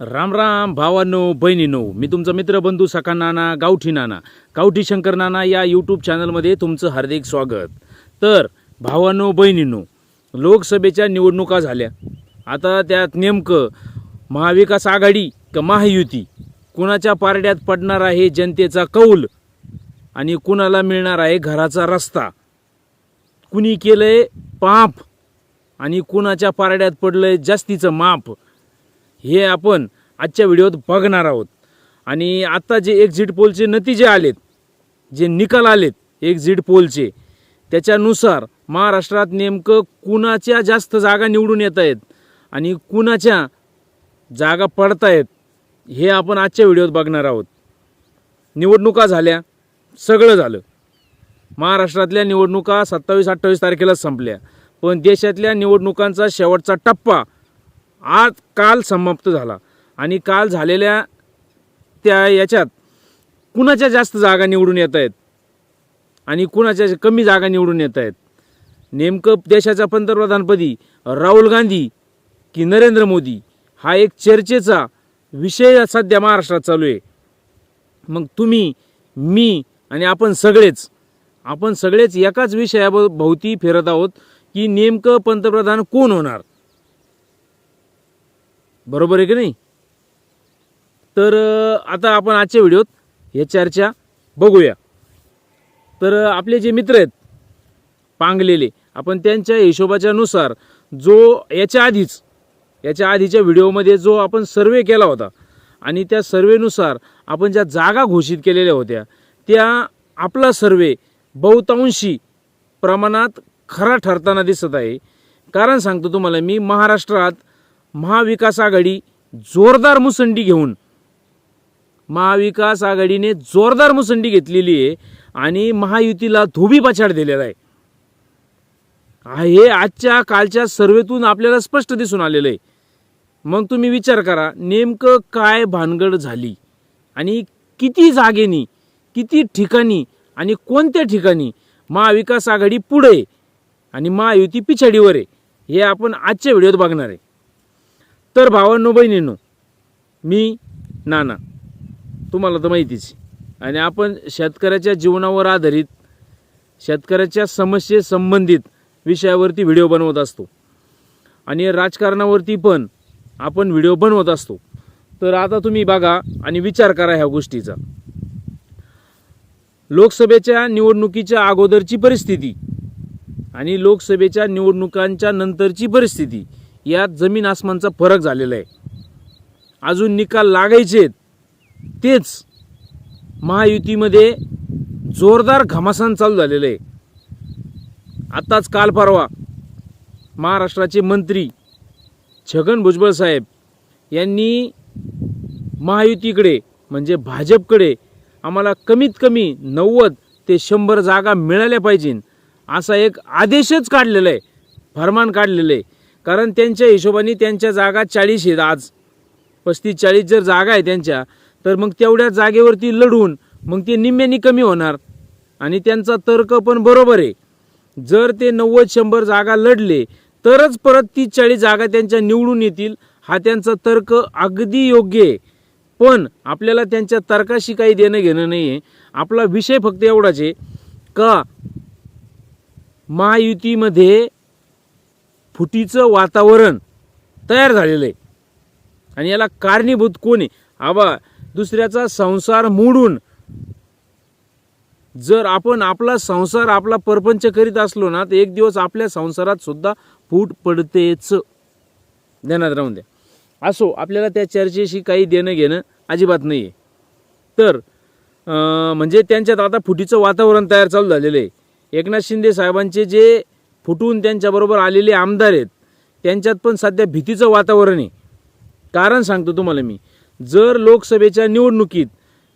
राम राम भावांनो बहिणीनो मी तुमचा मित्र बंधू सखा नाना गावठी नाना गावठी शंकर नाना या यूट्यूब चॅनलमध्ये तुमचं हार्दिक स्वागत. तर भावांनो बहिणीनो लोकसभेच्या निवडणुका झाल्या. आता त्यात नेमकं महाविकास आघाडी का महायुती? कुणाच्या पारड्यात पडणार आहे जनतेचा कौल? आणि कुणाला मिळणार आहे घराचा रस्ता? कुणी केलंय पाप? आणि कुणाच्या पारड्यात पडलंय जास्तीचं माप? हे आपण आजच्या व्हिडिओत बघणार आहोत. आणि आत्ता जे एक्झिट पोलचे नतीजे आलेत जे निकाल आलेत एक्झिट पोलचे त्याच्यानुसार महाराष्ट्रात नेमकं कुणाच्या जास्त जागा निवडून येत आहेत आणि कुणाच्या जागा पडतायत हे आपण आजच्या व्हिडिओत बघणार आहोत. निवडणुका झाल्या सगळं झालं. महाराष्ट्रातल्या निवडणुका सत्तावीस अठ्ठावीस तारखेला संपल्या. पण देशातल्या निवडणुकांचा शेवटचा टप्पा आज काल समाप्त झाला. आणि काल झालेल्या त्या याच्यात कुणाच्या जास्त जागा निवडून येत आहेत? आणि कुणाच्या कमी जागा निवडून येत आहेत? नेमकं देशाच्या पंतप्रधानपदी राहुल गांधी की नरेंद्र मोदी हा एक चर्चेचा विषय सध्या महाराष्ट्रात चालू आहे. मग तुम्ही मी आणि आपण सगळेच आपण सगळेच एकाच विषयाभोवती फिरत आहोत की नेमकं पंतप्रधान कोण होणार? बरोबर आहे की नाही? तर आता आपण आजच्या व्हिडिओत हे चर्चा बघूया. तर आपले जे मित्र आहेत पांगलेले आपण त्यांच्या हिशोबाच्या नुसार जो याच्या आधीच याच्या आधीच्या व्हिडिओमध्ये जो आपण सर्वे केला होता आणि त्या सर्वेनुसार आपण ज्या जागा घोषित केलेल्या होत्या त्या आपला सर्वे बहुतांशी प्रमाणात खरा ठरताना दिसत आहे. कारण सांगतो तुम्हाला मी महाराष्ट्रात महाविकास आघाडी जोरदार मुसंडी घेऊन महाविकास आघाडीने जोरदार मुसंडी घेतलेली आहे आणि महायुतीला धोबी पछाड दिलेला आहे. हे आजच्या कालच्या सर्वेतून आपल्याला स्पष्ट दिसून आलेलं आहे. मग तुम्ही विचार करा नेमकं काय भानगड झाली? आणि किती जागेनी किती ठिकाणी आणि कोणत्या ठिकाणी महाविकास आघाडी पुढे आणि महायुती पिछाडीवर आहे हे आपण आजच्या व्हिडिओत बघणार आहे. तर भावांनो बहिणींनो मी नाना तुम्हाला तर माहितीच आहे. आणि आपण शेतकऱ्याच्या जीवनावर आधारित शेतकऱ्याच्या समस्येसंबंधित विषयावरती व्हिडिओ बनवत असतो. आणि राजकारणावरती पण आपण व्हिडिओ बनवत असतो. तर आता तुम्ही बघा आणि विचार करा ह्या गोष्टीचा. लोकसभेच्या निवडणुकीच्या अगोदरची परिस्थिती आणि लोकसभेच्या निवडणुकांच्या नंतरची परिस्थिती यात जमीन आसमानचा फरक झालेला आहे. अजून निकाल लागायचे तेच महायुतीमध्ये जोरदार घमासान चालू झालेलं आहे. आत्ताच काल परवा महाराष्ट्राचे मंत्री छगन भुजबळ साहेब यांनी महायुतीकडे म्हणजे भाजपकडे आम्हाला कमीत कमी नव्वद ते शंभर जागा मिळाल्या पाहिजे असा एक आदेशच काढलेला आहे. फरमान काढलेलं आहे. कारण त्यांच्या हिशोबाने त्यांच्या जागा चाळीस आहेत आज. पस्तीस चाळीस जर जागा आहे त्यांच्या तर मग तेवढ्या जागेवरती लढून मग ते निम्म्यानी कमी होणार. आणि त्यांचा तर्क पण बरोबर आहे. जर ते नव्वद शंभर जागा लढले तरच परत तीस चाळीस जागा त्यांच्या निवडून येतील. हा त्यांचा तर्क अगदी योग्य आहे. पण आपल्याला त्यांच्या तर्काशी काही देणं घेणं नाही आहे आपला विषय फक्त एवढाच आहे का महायुतीमध्ये फुटीचं वातावरण तयार झालेलं आहे. आणि याला कारणीभूत कोण आहे? आबा दुसऱ्याचा संसार मोडून जर आपण आपला संसार आपला परपंच करीत असलो ना तर एक दिवस आपल्या संसारात सुद्धा फूट पडतेच. ध्यानात राहून द्या. असो आपल्याला त्या चर्चेशी काही देणं घेणं अजिबात नाही आहे तर म्हणजे त्यांच्यात आता फुटीचं वातावरण तयार चालू झालेलं आहे. एकनाथ शिंदे साहेबांचे जे फुटून त्यांच्याबरोबर आलेले आमदार आहेत त्यांच्यात पण सध्या भीतीचं वातावरण आहे. कारण सांगतो तुम्हाला मी जर लोकसभेच्या निवडणुकीत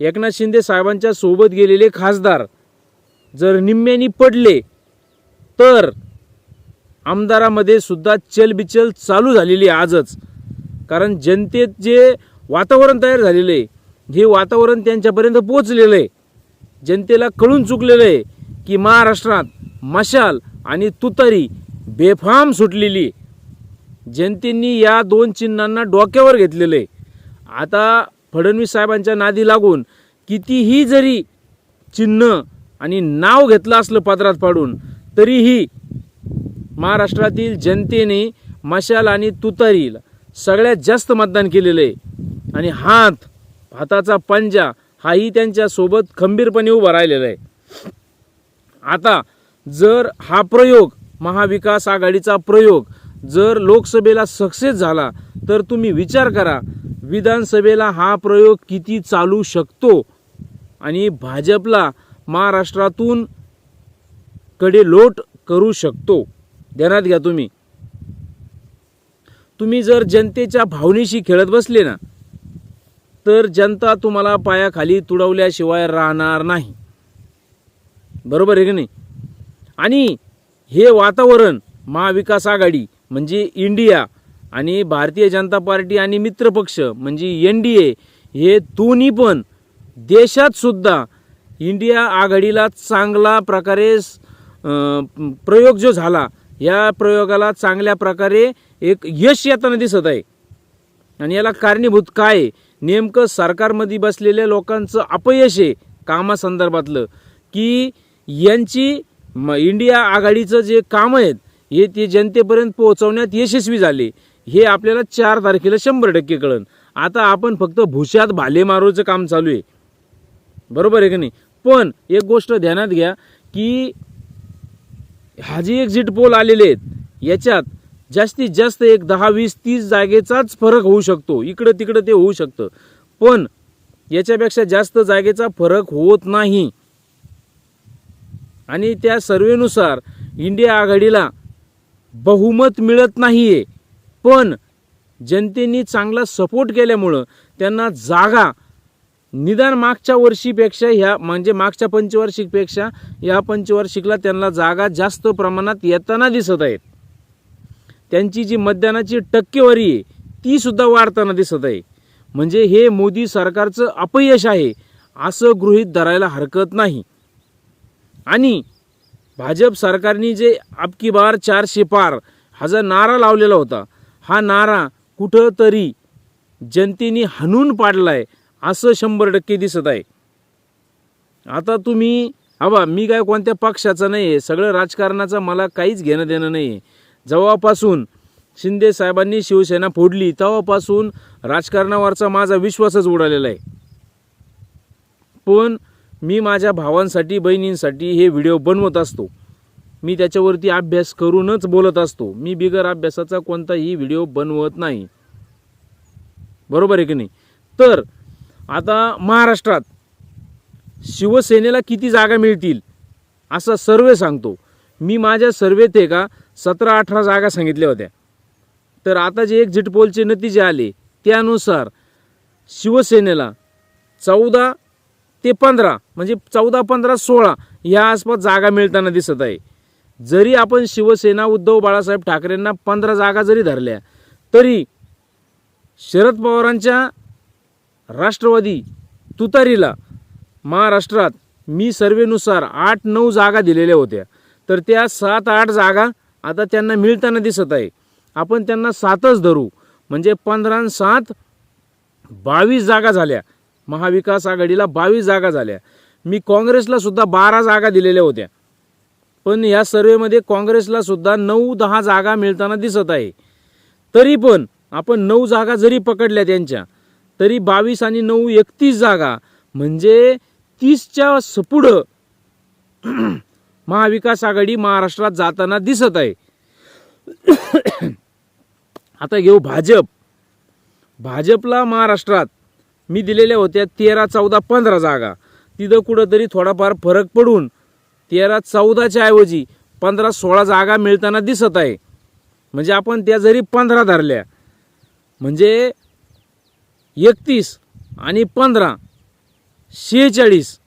एकनाथ शिंदे साहेबांच्या सोबत गेलेले खासदार जर निम्म्यानी पडले तर आमदारामध्ये सुद्धा चलबिचल चालू झालेली आहे आजच. कारण जनतेत जे वातावरण तयार झालेलं आहे हे वातावरण त्यांच्यापर्यंत पोचलेलं आहे. जनतेला कळून चुकलेलं आहे की महाराष्ट्रात मशाल आणि तुतारी बेफाम सुटलेली. जनतेंनी या दोन चिन्हांना डोक्यावर घेतलेलं. आहे आता फडणवीस साहेबांच्या नादी लागून कितीही जरी चिन्ह आणि नाव घेतलं असलं पदरात पाडून तरीही महाराष्ट्रातील जनतेने मशाल आणि तुतारीला सगळ्यात जास्त मतदान केलेलं. आहे आणि हात हाताचा पंजा हाही त्यांच्यासोबत खंबीरपणे उभा राहिलेला आहे. आता जर हा प्रयोग महाविकास आघाडीचा प्रयोग जर लोकसभेला सक्सेस झाला तर तुम्ही विचार करा विधानसभेला हा प्रयोग किती चालू शकतो? आणि भाजपला महाराष्ट्रातून कडे लोट करू शकतो. ध्यानात घ्या तुम्ही. तुम्ही जर जनतेच्या भावनेशी खेळत बसले ना तर जनता तुम्हाला पायाखाली तुडवल्याशिवाय राहणार नाही. बरोबर आहे की नाही? आणि हे वातावरण महाविकास आघाडी म्हणजे इंडिया आणि भारतीय जनता पार्टी आणि मित्रपक्ष म्हणजे एन डी ए हे दोन्ही पण देशातसुद्धा इंडिया आघाडीला चांगला प्रकारे प्रयोग जो झाला या प्रयोगाला चांगल्या प्रकारे एक यश येताना दिसत आहे. आणि याला कारणीभूत काय? नेमकं सरकारमध्ये बसलेल्या लोकांचं अपयश आहे कामासंदर्भातलं की यांची म- इंडिया आघाडीचं जे काम आहेत हे ते जनतेपर्यंत पोहोचवण्यात यशस्वी झाले. हे आपल्याला चार तारखेला शंभर टक्के कळन. आता आपण फक्त भुशात भाले मारूचं काम चालू आहे. बरोबर आहे की नाही? पण एक गोष्ट ध्यानात घ्या की हा जे एक्झिट पोल आलेले आहेत याच्यात जास्तीत जास्त एक दहा वीस तीस जागेचाच फरक होऊ शकतो. इकडं तिकडं ते होऊ शकतं. पण याच्यापेक्षा जास्त जागेचा फरक होत नाही. आणि त्या सर्वेनुसार इंडिया आघाडीला बहुमत मिळत नाही आहे पण जनतेने चांगला सपोर्ट केल्यामुळं त्यांना जागा निदान मागच्या वर्षीपेक्षा ह्या म्हणजे मागच्या पंचवार्षिकपेक्षा या पंचवार्षिकला त्यांना जागा जास्त प्रमाणात येताना दिसत आहेत. त्यांची जी मतदानाची टक्केवारी आहे ती सुद्धा वाढताना दिसत आहे. म्हणजे हे मोदी सरकारचं अपयश आहे असं गृहीत धरायला हरकत नाही. आणि भाजप सरकारने जे अबकी बार चारशे पार हा जो नारा लावलेला होता हा नारा कुठंतरी जनतेने हाणून पाडलाय असं शंभर टक्के दिसत आहे. आता तुम्ही हवा मी काय कोणत्या पक्षाचा नाही आहे सगळं राजकारणाचं मला काहीच घेणं देणं नाही आहे जेव्हापासून शिंदे साहेबांनी शिवसेना फोडली तेव्हापासून राजकारणावरचा माझा विश्वासच उडालेला आहे. पण मी माझ्या भावांसाठी बहिणींसाठी हे व्हिडिओ बनवत असतो. मी त्याच्यावरती अभ्यास करूनच बोलत असतो. मी बिगर अभ्यासाचा कोणताही व्हिडिओ बनवत नाही. बरोबर आहे की नाही? तर आता महाराष्ट्रात शिवसेनेला किती जागा मिळतील असा सर्वे सांगतो. मी माझ्या सर्वेत आहे का सतरा अठरा जागा सांगितल्या होत्या. तर आता जे एक्झिट पोलचे नतीजे आले त्यानुसार शिवसेनेला चौदा ते पंधरा म्हणजे चौदा पंधरा सोळा या आसपास जागा मिळताना दिसत आहे. जरी आपण शिवसेना उद्धव बाळासाहेब ठाकरेंना पंधरा जागा जरी धरल्या तरी शरद पवारांच्या राष्ट्रवादी तुतारीला महाराष्ट्रात मी सर्वेनुसार आठ नऊ जागा दिलेल्या होत्या. तर त्या सात आठ जागा आता त्यांना मिळताना दिसत आहे. आपण त्यांना सातच धरू. म्हणजे पंधरा सात बावीस जागा झाल्या. महाविकास आघाडीला बावीस जागा झाल्या. मी काँग्रेसला सुद्धा बारा जागा दिलेल्या होत्या. पण या सर्वेमध्ये काँग्रेसला सुद्धा नऊ दहा जागा मिळताना दिसत आहे. तरी पण आपण नऊ जागा जरी पकडल्या त्यांच्या तरी बावीस आणि नऊ एकतीस जागा म्हणजे तीसच्या सपुढं महाविकास आघाडी महाराष्ट्रात जाताना दिसत आहे. आता घेऊ भाजप. भाजपला महाराष्ट्रात मी दिलेल्या होत्या तेरा चौदा पंधरा जागा. तिथं कुठंतरी थोडाफार फरक पडून तेरा चौदाच्या ऐवजी पंधरा सोळा जागा मिळताना दिसत आहे. म्हणजे आपण त्या जरी पंधरा धरल्या म्हणजे एकतीस आणि पंधरा शेहेचाळीस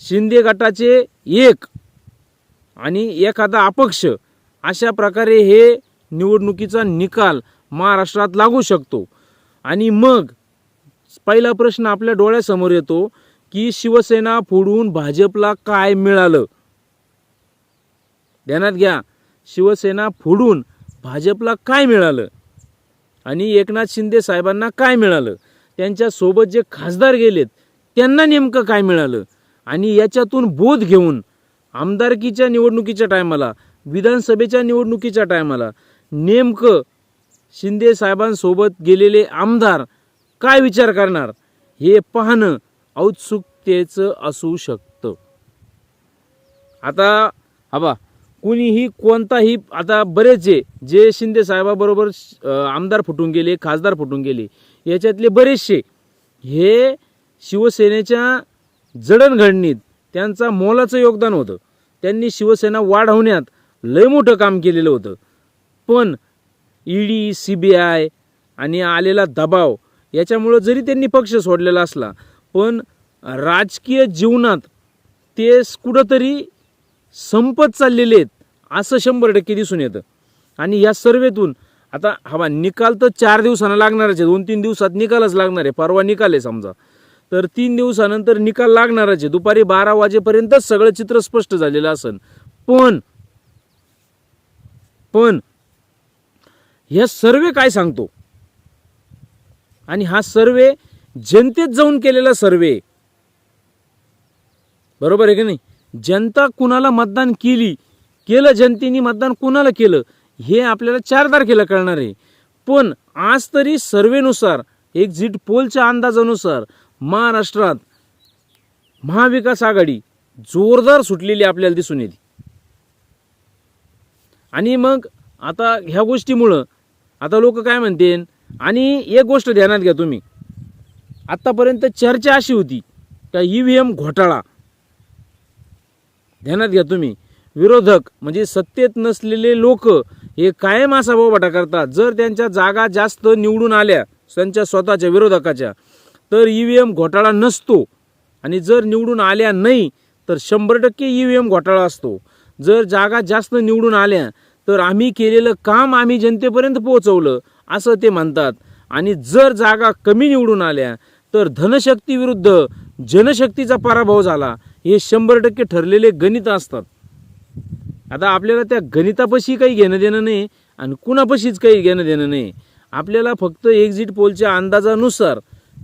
शिंदे गटाचे एक आणि एखादा अपक्ष अशा प्रकारे हे निवडणुकीचा निकाल महाराष्ट्रात लागू शकतो. आणि मग पहिला प्रश्न आपल्या डोळ्यासमोर येतो की शिवसेना फोडून भाजपला काय मिळालं? ध्यानात घ्या. शिवसेना फोडून भाजपला काय मिळालं? आणि एकनाथ शिंदे साहेबांना काय मिळालं? त्यांच्यासोबत जे खासदार गेलेत त्यांना नेमकं काय मिळालं? आणि याच्यातून बोध घेऊन आमदारकीच्या निवडणुकीच्या टायमाला विधानसभेच्या निवडणुकीच्या टायमाला नेमकं शिंदे साहेबांसोबत गेलेले आमदार काय विचार करणार? हे पाहणं औत्सुकतेचं असू शकतं. आता हबा कुणीही कोणताही आता बरेच जे शिंदे साहेबाबरोबर आमदार फुटून गेले खासदार फुटून गेले याच्यातले बरेचसे हे शिवसेनेच्या जडणघडणीत त्यांचा मोलाचं योगदान होतं. त्यांनी शिवसेना वाढवण्यात लय मोठं काम केलेलं होतं. पण ईडी सी बी आय आणि आलेला दबाव याच्यामुळं जरी त्यांनी पक्ष सोडलेला असला पण राजकीय जीवनात ते कुठंतरी संपत चाललेले आहेत असं शंभर टक्के दिसून येतं. आणि या सर्वेतून आता हवा निकाल तर चार दिवसांना लागणारच आहे दोन तीन दिवसात निकालच लागणार आहे परवा निकाल आहे समजा. तर तीन दिवसानंतर निकाल लागणारच आहे दुपारी बारा वाजेपर्यंतच सगळं चित्र स्पष्ट झालेलं असन. पण पण ह्या सर्वे काय सांगतो? आणि हा सर्वे जनतेत जाऊन केलेला सर्वे. बरोबर आहे की नाही? जनता कुणाला मतदान केली केलं जनतेने मतदान कुणाला केलं हे आपल्याला चार तारखेला कळणार आहे. पण आज तरी सर्वेनुसार एक्झिट पोलच्या अंदाजानुसार महाराष्ट्रात महाविकास आघाडी जोरदार सुटलेली आपल्याला दिसून येते. आणि मग आता ह्या गोष्टीमुळं आता लोक काय म्हणते आणि एक गोष्ट ध्यानात घ्या तुम्ही. आत्तापर्यंत चर्चा अशी होती का ई व्ही एम घोटाळा? ध्यानात घ्या तुम्ही. विरोधक म्हणजे सत्तेत नसलेले लोक हे कायम असा बोबाटा करतात. जर त्यांच्या जागा जास्त निवडून आल्या त्यांच्या स्वतःच्या विरोधकाच्या तर ई व्ही एम घोटाळा नसतो. आणि जर निवडून आल्या नाही तर शंभर टक्के ई व्ही एम घोटाळा असतो. जर जागा जास्त निवडून आल्या तर आम्ही केलेलं काम आम्ही जनतेपर्यंत पोहोचवलं. असं ते म्हणतात. आणि जर जागा कमी निवडून आल्या तर धनशक्तीविरुद्ध जनशक्तीचा पराभव झाला. हे शंभर टक्के ठरलेले गणित असतात. आता आपल्याला त्या गणितापाशी काही घेणं देणं नाही आणि कुणापाशीच काही घेणं देणं नाही. आपल्याला फक्त एक्झिट पोलच्या अंदाजानुसार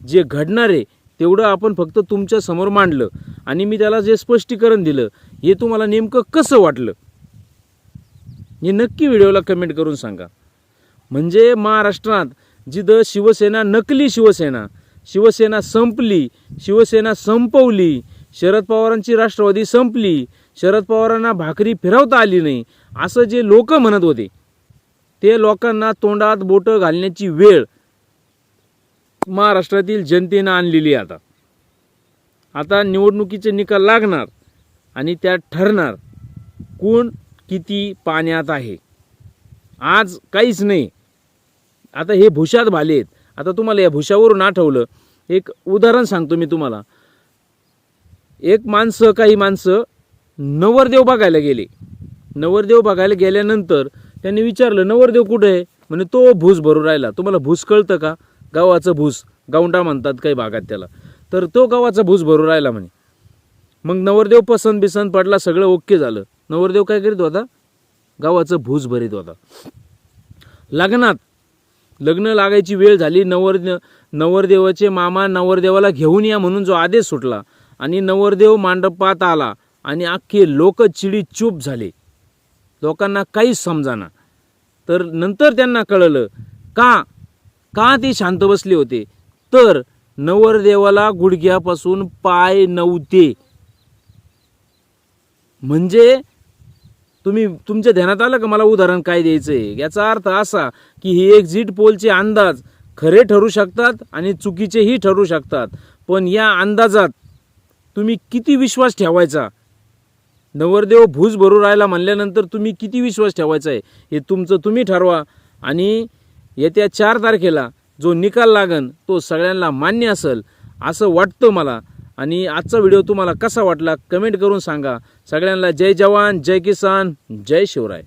जे घडणार आहे तेवढं आपण फक्त तुमच्यासमोर मांडलं. आणि मी त्याला जे स्पष्टीकरण दिलं हे तुम्हाला नेमकं कसं वाटलं? हे नक्की व्हिडिओला कमेंट करून सांगा. म्हणजे महाराष्ट्रात जिथं शिवसेना नकली शिवसेना शिवसेना संपली शिवसेना संपवली शरद पवारांची राष्ट्रवादी संपली शरद पवारांना भाकरी फिरवता आली नाही असं जे लोक म्हणत होते ते लोकांना तोंडात बोटं घालण्याची वेळ महाराष्ट्रातील जनतेनं आणलेली आहे आता. आता निवडणुकीचे निकाल लागणार आणि त्यात ठरणार कोण किती पाण्यात आहे. आज काहीच नाही. आता हे भुशात भाले आहेत. आता तुम्हाला या भुशावरून आठवलं. एक उदाहरण सांगतो मी तुम्हाला. एक माणसं काही माणसं नवरदेव बघायला गेले. नवरदेव बघायला गेल्यानंतर त्यांनी विचारलं नवरदेव कुठे आहे? म्हणे तो भूस भरू राहिला. तुम्हाला भूस कळतं का? गावाचं भूस. गावंडा म्हणतात काही भागात त्याला. तर तो गावाचा भूस भरू राहिला म्हणे. मग नवरदेव पसंत बिसंत पडला सगळं ओके झालं. नवरदेव काय करीत होता? गावाचं भूस भरीत होता. लग्नात लग्न लागायची वेळ झाली नवर नवरदेवाचे मामा नवरदेवाला घेऊन या म्हणून जो आदेश सुटला आणि नवरदेव मांडपात आला आणि अख्खे लोक चिडी चूप झाले. लोकांना काहीच समजाना. तर नंतर त्यांना कळलं का का ते शांत बसले होते? तर नवरदेवाला गुडघ्यापासून पाय नव्हते म्हणजे तुम्ही तुमच्या ध्यानात आलं का मला उदाहरण काय द्यायचं आहे याचा अर्थ असा की हे एक्झिट पोलचे अंदाज खरे ठरू शकतात आणि चुकीचेही ठरू शकतात. पण या अंदाजात तुम्ही किती विश्वास ठेवायचा? नवरदेव भूज भरू राहिला म्हणल्यानंतर तुम्ही किती विश्वास ठेवायचा आहे हे तुमचं तुम्ही ठरवा. आणि येत्या चार तारखेला जो निकाल लागन तो सगळ्यांना मान्य असेल असं वाटतं मला. आणि आजचा व्हिडिओ तुम्हाला कसा वाटला कमेंट करून सांगा. सगळ्यांना जय जवान जय किसान जय शिवराय.